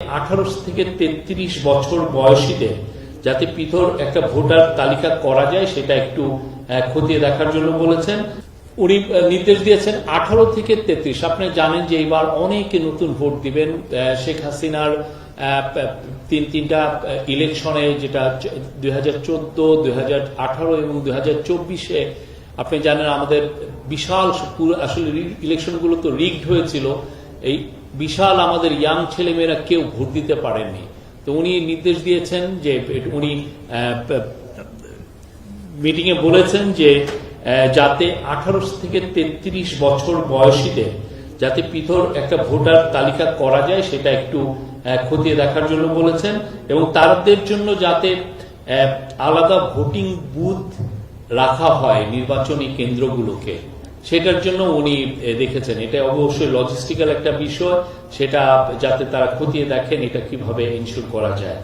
আঠারো থেকে তেত্রিশ বছর বয়সীদের যাতে পৃথক একটা ভোটার তালিকা করা যায়, সেটা একটু খতিয়ে দেখার জন্য বলেছেন। উনি নির্দেশ দিয়েছেন আঠারো থেকে তেত্রিশ। আপনি জানেন যে এবার অনেকে নতুন ভোট দিবেন শেখ হাসিনার তিন, তিনটা ইলেকশনে যেটা দুই হাজার চোদ্দ, দুই হাজার আঠারো এবং দুই হাজার চব্বিশে, আপনি জানেন আমাদের বিশাল আসলে ইলেকশনগুলো তো রিগড হয়েছিল। এই বিশাল আমাদের ইয়াং ছেলেমেয়েরা কেউ ভোট দিতে পারেননি। তো উনি নির্দেশ দিয়েছেন যে, উনি মিটিংয়ে বলেছেন যে যাতে আঠারো থেকে তেত্রিশ বছর বয়সীদের যাতে পৃথক একটা ভোটার তালিকা করা যায়, সেটা একটু খতিয়ে দেখার জন্য বলেছেন এবং তাদের জন্য যাতে আলাদা ভোটিং বুথ রাখা হয় নির্বাচনী কেন্দ্রগুলোকে। সেটার জন্য উনি দেখেছেন। এটা অবশ্যই লজিস্টিক্যাল একটা বিষয়। সেটা যাতে তারা খতিয়ে দেখেন এটা কীভাবে ইনশিওর করা যায়।